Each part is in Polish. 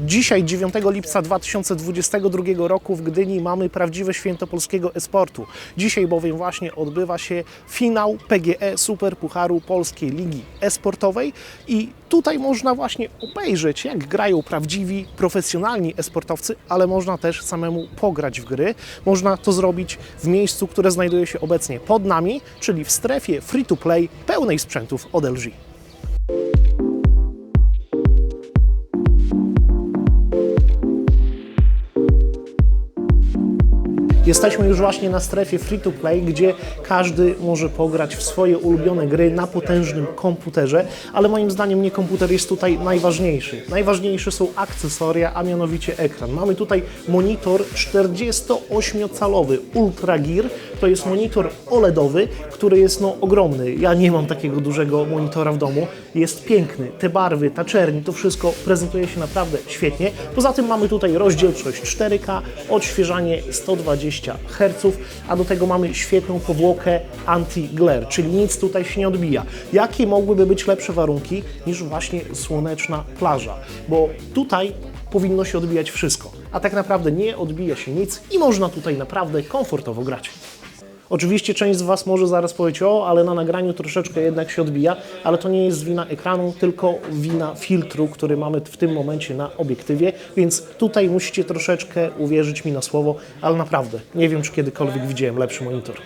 Dzisiaj, 9 lipca 2022 roku w Gdyni mamy prawdziwe święto polskiego esportu. Dzisiaj bowiem właśnie odbywa się finał PGE Super Pucharu Polskiej Ligi Esportowej i tutaj można właśnie obejrzeć, jak grają prawdziwi, profesjonalni esportowcy, ale można też samemu pograć w gry. Można to zrobić w miejscu, które znajduje się obecnie pod nami, czyli w strefie free-to-play pełnej sprzętów od LG. Jesteśmy już właśnie na strefie free to play, gdzie każdy może pograć w swoje ulubione gry na potężnym komputerze, ale moim zdaniem nie komputer jest tutaj najważniejszy. Najważniejsze są akcesoria, a mianowicie ekran. Mamy tutaj monitor 48-calowy Ultra Gear. To jest monitor OLEDowy, który jest no ogromny. Ja nie mam takiego dużego monitora w domu. Jest piękny. Te barwy, ta czerni, to wszystko prezentuje się naprawdę świetnie. Poza tym mamy tutaj rozdzielczość 4K, odświeżanie 120 Hz, a do tego mamy świetną powłokę anti-glare, czyli nic tutaj się nie odbija. Jakie mogłyby być lepsze warunki niż właśnie słoneczna plaża? Bo tutaj powinno się odbijać wszystko, a tak naprawdę nie odbija się nic i można tutaj naprawdę komfortowo grać. Oczywiście część z Was może zaraz powiedzieć, o, ale na nagraniu troszeczkę jednak się odbija, ale to nie jest wina ekranu, tylko wina filtru, który mamy w tym momencie na obiektywie, więc tutaj musicie troszeczkę uwierzyć mi na słowo, ale naprawdę nie wiem, czy kiedykolwiek widziałem lepszy monitor.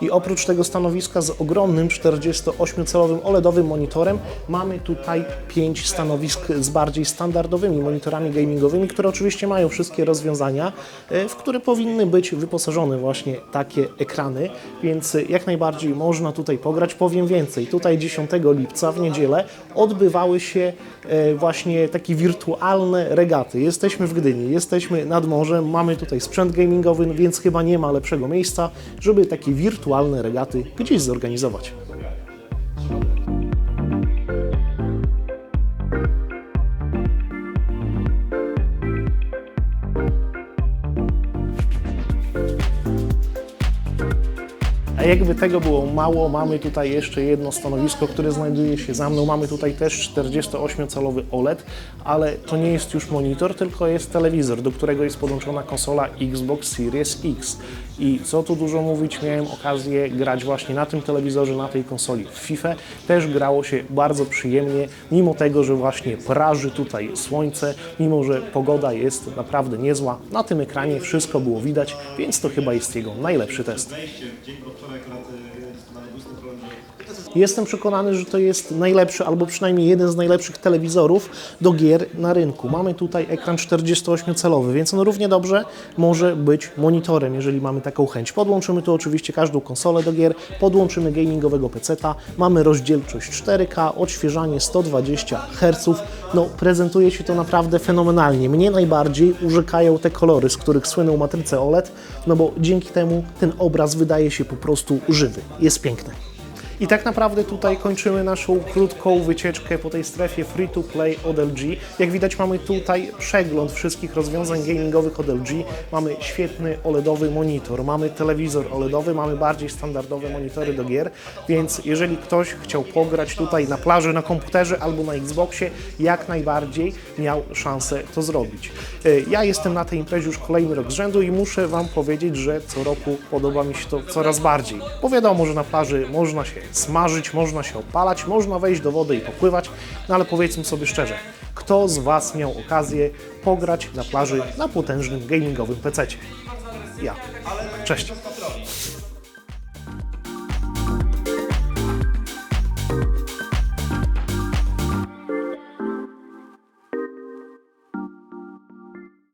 I oprócz tego stanowiska z ogromnym 48-calowym OLEDowym monitorem, mamy tutaj 5 stanowisk z bardziej standardowymi monitorami gamingowymi, które oczywiście mają wszystkie rozwiązania, e, w które powinny być wyposażone właśnie takie ekrany, więc e, jak najbardziej można tutaj pograć. Powiem więcej, tutaj 10 lipca w niedzielę odbywały się e, właśnie takie wirtualne regaty. Jesteśmy w Gdyni, jesteśmy nad morzem, mamy tutaj sprzęt gamingowy, więc chyba nie ma lepszego miejsca, żeby takie wirtualne regaty gdzieś zorganizować. Jakby tego było mało, mamy tutaj jeszcze jedno stanowisko, które znajduje się za mną. Mamy tutaj też 48-calowy OLED, ale to nie jest już monitor, tylko jest telewizor, do którego jest podłączona konsola Xbox Series X. I co tu dużo mówić, miałem okazję grać właśnie na tym telewizorze, na tej konsoli w FIFA. Też grało się bardzo przyjemnie, mimo tego, że właśnie praży tutaj słońce, mimo że pogoda jest naprawdę niezła. Na tym ekranie wszystko było widać, więc to chyba jest jego najlepszy test. Akurat doskonale gusty prądzie. Jestem przekonany, że to jest najlepszy, albo przynajmniej jeden z najlepszych telewizorów do gier na rynku. Mamy tutaj ekran 48-calowy, więc on równie dobrze może być monitorem, jeżeli mamy taką chęć. Podłączymy tu oczywiście każdą konsolę do gier, podłączymy gamingowego PC-ta, mamy rozdzielczość 4K, odświeżanie 120 Hz. No, prezentuje się to naprawdę fenomenalnie. Mnie najbardziej urzekają te kolory, z których słyną matryce OLED, no bo dzięki temu ten obraz wydaje się po prostu żywy. Jest piękny. I tak naprawdę tutaj kończymy naszą krótką wycieczkę po tej strefie free to play od LG. Jak widać mamy tutaj przegląd wszystkich rozwiązań gamingowych od LG. Mamy świetny OLEDowy monitor, mamy telewizor OLEDowy, mamy bardziej standardowe monitory do gier, więc jeżeli ktoś chciał pograć tutaj na plaży, na komputerze albo na Xboxie, jak najbardziej miał szansę to zrobić. E, Ja jestem na tej imprezie już kolejny rok z rzędu i muszę Wam powiedzieć, że co roku podoba mi się to coraz bardziej. Bo wiadomo, że na plaży można się smażyć, można się opalać, można wejść do wody i popływać, no ale powiedzmy sobie szczerze, kto z Was miał okazję pograć na plaży na potężnym gamingowym PC? Ja. Cześć.